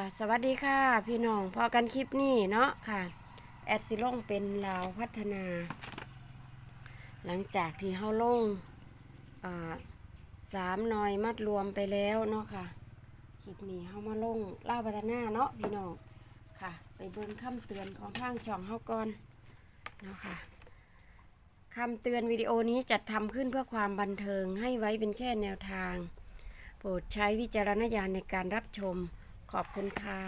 ค่ะสวัสดีค่ะ พี่น้องพอกันคลิปนี้เนาะค่ะ แอดซิลงเป็นลาวพัฒนา หลังจากที่เฮาลงสามหน่อยมัดรวมไปแล้วเนาะค่ะ คลิปนี้เฮามาลงลาวพัฒนาเนาะพี่น้องค่ะ ไปเบิ่งคำเตือนของทางช่องเฮาก่อนเนาะค่ะคำเตือนวิดีโอนี้จัดทำขึ้นเพื่อความบันเทิงให้ไว้เป็นแค่แนวทาง โปรดใช้วิจารณญาณในการรับชม ขอบคุณค่ะ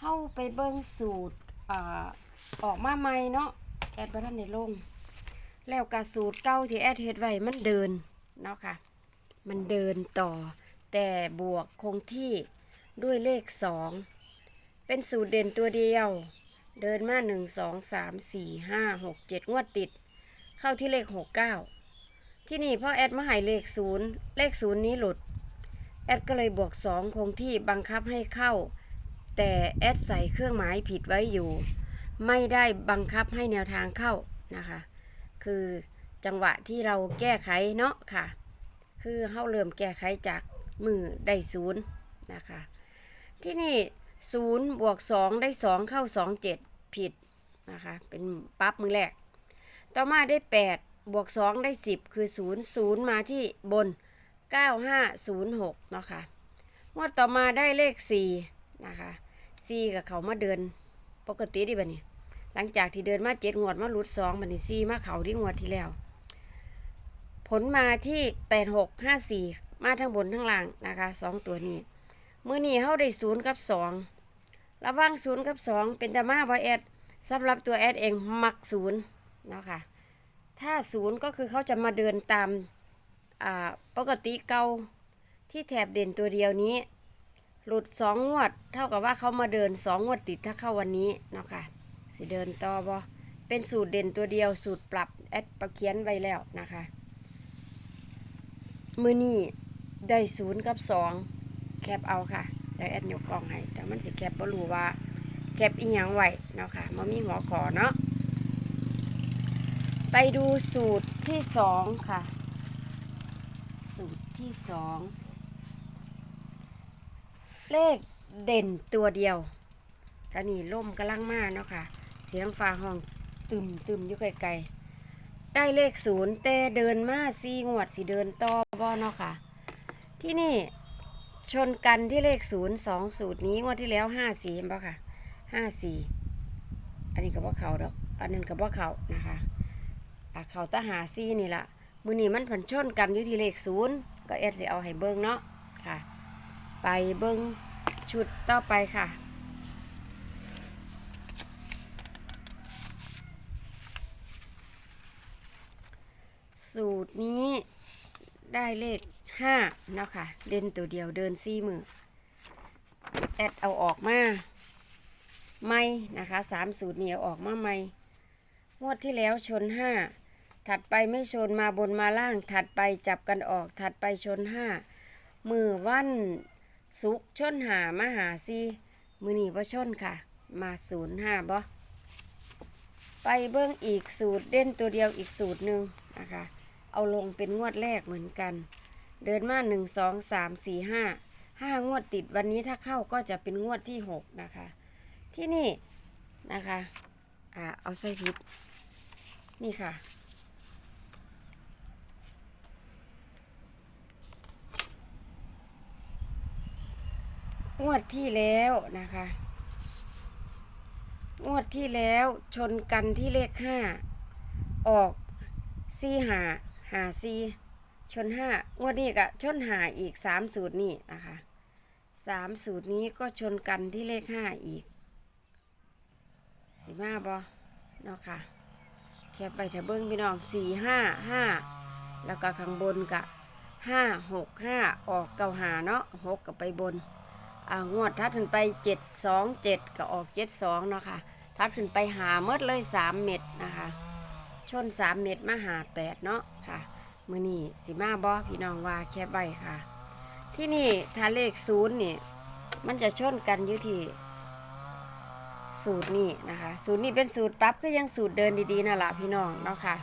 เฮาไปเบิ่งสูตรอออกมาใหม่เนาะแอดบัทันในลง แล้วกระสูตรเก้าที่แอดเฮ็ดไว้มันเดินเนาะค่ะ มันเดินต่อ แต่บวกคงที่ด้วยเลขสองเป็นสูตรเด่นตัวเดียว เดินมาหนึ่งสองสามสี่ห้าหกเจ็ดงวดติด เข้าที่เลขหกเก้าที่นี่พ่อแอดมาใหายเลขศูนย์เลขศูนย์นี้หลุด แอดก็เลยบวกสองคงที่บังคับให้เข้า แต่แอดใส่เครื่องหมายผิดไว้อยู่ ไม่ได้บังคับให้แนวทางเข้านะคะ คือจังหวะที่เราแก้ไขเนาะค่ะ คือเฮาเริ่มแก้ไขจากมือได้ศูนย์นะคะ ที่นี่ศูนย์บวกสองได้สองเข้าสองเจ็ดผิดนะคะ เป็นปั๊บมือแรก ต่อมาได้แปดบวกสองได้สิบคือศูนย์ศูนย์มาที่บน 9506 เนาะค่ะงวดต่อมาได้เลข 4 นะคะ4กับเขามาเดินปกติดิบันนี้ หลังจากที่เดินมาเจ็ดงวดมาหลุดสองบันนี้4มาเขาที่งวดที่แล้ว ผลมาที่ 8654 มาทั้งบนทั้งล่างนะคะสองตัวนี้มือนี้เขาได้ศูนย์กับสองระว่างศูนย์กับสองเป็นดามาบอแอดสำหรับตัวแอดเองมักศูนย์เนาะค่ะถ้าศูนย์ก็คือเขาจะมาเดินตาม อ่าปกติเก่าที่แถบเด่นตัวเดียวนี้ หลุดสองงวด เท่ากับว่าเขามาเดินสองงวดติดถ้าเข้าวันนี้เนาะค่ะสิเดินต่อบ่เป็นสูตรเด่นตัวเดียวสูตรปรับแอดประเขียนไว้แล้วนะคะ มือนี้ได้ศูนย์กับสองแคปเอาค่ะได้แอดยกกล้องให้แต่มันสิแคปบ่รู้ว่าแคปอีหยังไหวเนาะค่ะมันมีหัวขอเนาะไปดูสูตรที่สองค่ะ สูตรที่สองเลขเด่นตัวเดียวตอนนี้ล่มกำลังมาเนาะค่ะ เสียงฟ้าห้องตึมตึมอยู่ไกลๆได้เลขศูนย์แต่เดินมาซีงวดสิเดินต่อบ่เนาะค่ะ ที่นี่ชนกันที่เลขศูนย์สองสูตรนี้งวดที่แล้วห้าสี่เห็นปะค่ะห้าสี่อันนี้กับว่าเขาดอก อันนั้นกับว่าเขานะคะอะเขาตะหาซีนี่ละ มือนี้มันผันชนกันอยู่ที่เลขศูนย์ก็แอดสิเอาให้เบิ้งเนาะค่ะ ไปเบิ้งชุดต่อไปค่ะสูตรนี้ได้เลขห้าเนาะค่ะ เด่นตัวเดียวเดินซี่มือ แอดเอาออกมา ไม่นะคะสามสูตรนี้เอาออกมาไม่งวดที่แล้วชนห้า ถัดไปไม่ชนมาบนมาล่าง ถัดไปจับกันออก ถัดไปชนห้ามือวันสุกชนหามาหาซีมือนีว่าชนค่ะ มาศูนย์ห้าบ่ไปเบิ้องอีกสูตรเด่นตัวเดียวอีกสูตรหนึ่งนะคะ เอาลงเป็นงวดแรกเหมือนกัน เดินมาหนึ่งสองสามสี่ห้าห้างวดติดวันนี้ถ้าเข้าก็จะเป็นงวดที่หกนะคะ ที่นี่นะคะอ่าเอาใส่พิษนี่ค่ะ งวดที่แล้วนะคะ งวดที่แล้วชนกันที่เลขห้าออกซีหาหาซีชนห้างวดนี้ก็ชนหาอีกสามสูตรนี่นะคะสามสูตรนี้ก็ชนกันที่เลขห้าอีกสิมาบอเนาะค่ะแคปไปเถอะเบิ้งพี่น้องสี่ห้าห้าแล้วก็ข้างบนกะห้าหกห้าออกเก้าหาเนาะหกกับไปบน อ่างวดทัดขึ้นไปเจ็ดสองเจ็ดก็ออกเจ็ดสองเนาะค่ะทัดขึ้นไปหาเมดเลยสามเม็ดนะคะ ชนสามเม็ดมาหาแปดเนาะค่ะมือนี่สิมาบอพี่น้องว่าแค่ใบค่ะ ที่นี่ถ้าเลขศูนย์นี่ มันจะชนกันอยู่ที่สูตรนี่นะคะ สูตรนี้เป็นสูตรปรับก็ยังสูตรเดินดีๆนั่นแหละพี่น้องเนาะค่ะ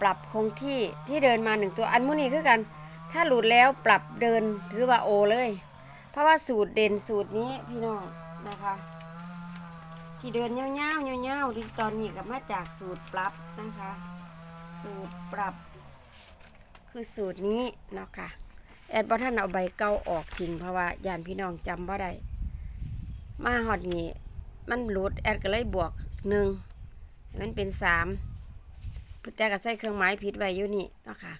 ปรับคงที่ที่เดินมาหนึ่งตัวอันมุนี่คือกัน ถ้าหลุดแล้วปรับเดินถือว่าโอเลย เพราะว่าสูตรเด่นสูตรนี้พี่น้องนะคะ ที่เดินเงี้ยวเงี้ยวๆที่ตอนนี้ก็มาจากสูตรปรับนะคะ สูตรปรับ คือสูตรนี้เนาะค่ะแอดบ่ท่านเอาใบเก่าออกทิ้งเพราะว่ายานพี่น้องจำบ่าได้มาฮอดนี้มันหลุดแอดก็เลยบวกหนึ่งมันเป็นสามแต่ก็ใส่เครื่องหมายผิดไว้อยู่นี่เนาะค่ะ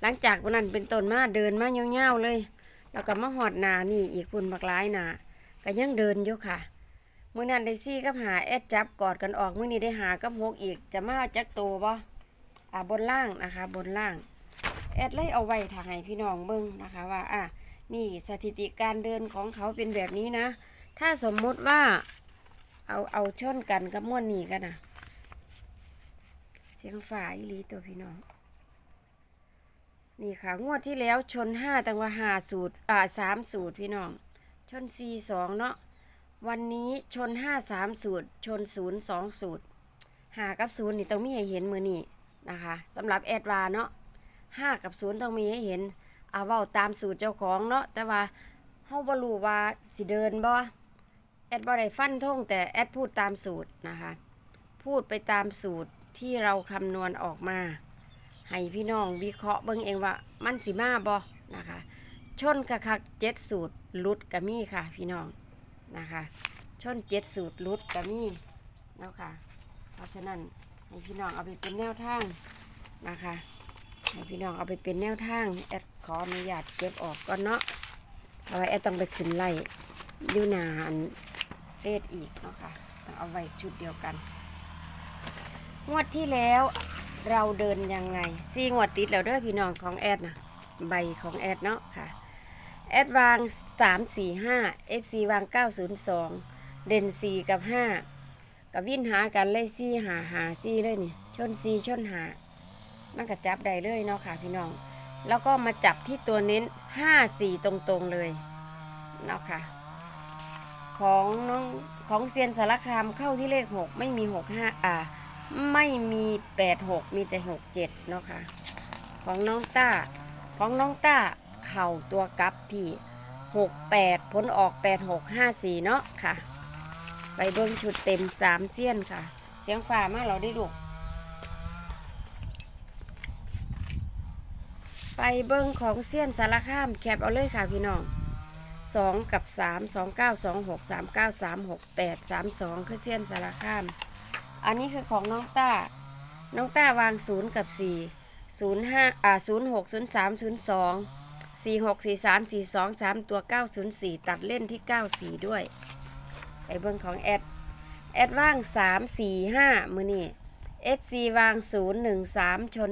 หลังจากวันนั้นเป็นต้นมาเดินมาเงี้ยวๆเลย แล้วก็มาหอดนานี่อีกคุณบักหลายนาก็ยังเดินอยู่ค่ะเมื้อนั้นได้ซี่กับหาแอดจับกอดกันออกเมื้อนี้ได้หากับหกอีกจะมาจักโตบ่อ่าบนล่างนะคะ บนล่าง แอดเลยเอาไว้ถ่ายพี่น้องเบิ่งนะคะว่าอะนี่สถิติการเดินของเขาเป็นแบบนี้นะ ถ้าสมมุติว่าเอาเอาชนกันกับม้วนนี่กันนะเสียงฝ่าอีหลีตัวพี่น้อง นี่ค่ะ งวดที่แล้วชนห้าตังว่าหาสูตรอ่าสามสูตรพี่น้อง ชนสี่สองเนาะวันนี้ชนห้าสามสูตร ชนศูนย์สองสูตรหากับศูนย์นี่ต้องมีให้เห็นมือนี่นะคะสำหรับแอดวาเนาะห้ากับศูนย์ต้องมีให้เห็นเอาเว้าตามสูตรเจ้าของเนาะแต่ว่าเฮาบ่รู้ว่าสิเดินบ่แอดบ่ได้ฟันธงแต่แอดพูดตามสูตรนะคะ พูดไปตามสูตรที่เราคำนวณออกมา ให้พี่น้องวิเคราะห์เบิ่งเองว่ามันสิมาบ่นะคะ ชนกะคักเจ็ดสูตรลุดกะมี่ค่ะ พี่น้องนะคะ ชนเจ็ดสูตรลุดกะมี่แล้วค่ะ เพราะฉะนั้นให้พี่น้องเอาไปเป็นแนวทางนะคะให้พี่น้องเอาไปเป็นแนวทางแอดขออนุญาตเก็บออกก่อนเนาะเพราะว่าแอดต้องไปขึ้นไล่ยูนานเฟซอีกเนาะค่ะเอาไว้ชุดเดียวกัน งวดที่แล้ว เราเดินยังไงซีงวดติดแล้วเด้อพี่น้องของแอดนะใบของแอดเนาะค่ะ แอดวาง 3 4 5 FC วาง 902 เด่น 4 กับ 5 กับวิ่นหากันเลยซี่หาหาซี่เลยนี่ ชนซีชนหา มันก็จับได้เลยเนาะค่ะพี่น้อง แล้วก็มาจับที่ตัวเน้น 5 4 ตรงๆเลยเนาะค่ะ ของน้องของเซียนสารคามเข้าที่เลข 6 ไม่มี 6 5 อ่า ไม่มี8 6มีแต่6 7เนาะค่ะ ของน้องต้า ของน้องต้า เข่าตัวกับที่6 8ผลออก8 6 5 4เนาะค่ะ ไปเบิ้งชุดเต็ม3เสี้ยนค่ะ เสียงฝ่ามาเราได้ลูกไปเบิ้งของเสี้ยนสารคามแคปเอาเลยค่ะพี่น้อง2กับ3 2 9 2 6 3 9 3 6 8 3 2คือเสี้ยนสารคาม อันนี้คือของน้องต้า น้องต้าวาง 0 กับ 4 0 5อ่า0 6 0 3 0 2 4 6 4 3 4 2 3 ตัว 904 ตัดเล่นที่ 94 ด้วย ไอเบิ้งของแอด แอดว่าง 3 4 5 มือนี่ FC วาง 0 1 3 ชน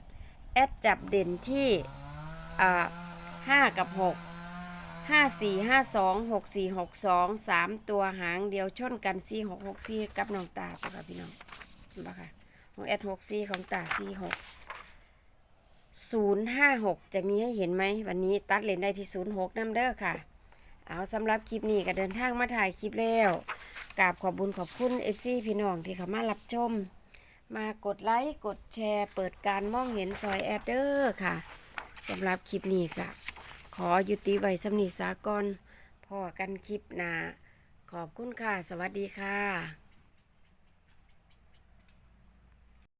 3 แอดจับเด่นที่อ่า5กับ 6 5 4 5 2 6 4 6 2 3ตัวหางเดียวชนกัน4 6 6 4กับน้องตาค่ะพี่น้องเห็นปะค่ะของแอด6 4ของตา4 6 056จะมีให้เห็นไหมวันนี้ตัดเลนได้ที่06น้ำเด้อค่ะ เอาสำหรับคลิปนี้ก็เดินทางมาถ่ายคลิปแล้วกราบขอบบุญขอบคุณเอฟซีพี่น้องที่เขามารับชม มากดไลค์กดแชร์ เปิดการมองเห็นซอยแอดเดอร์ค่ะสำหรับคลิปนี้ค่ะ ขอยุติไว้สำนีสากลพอกันคลิปหนาขอบคุณค่ะ สวัสดีค่ะ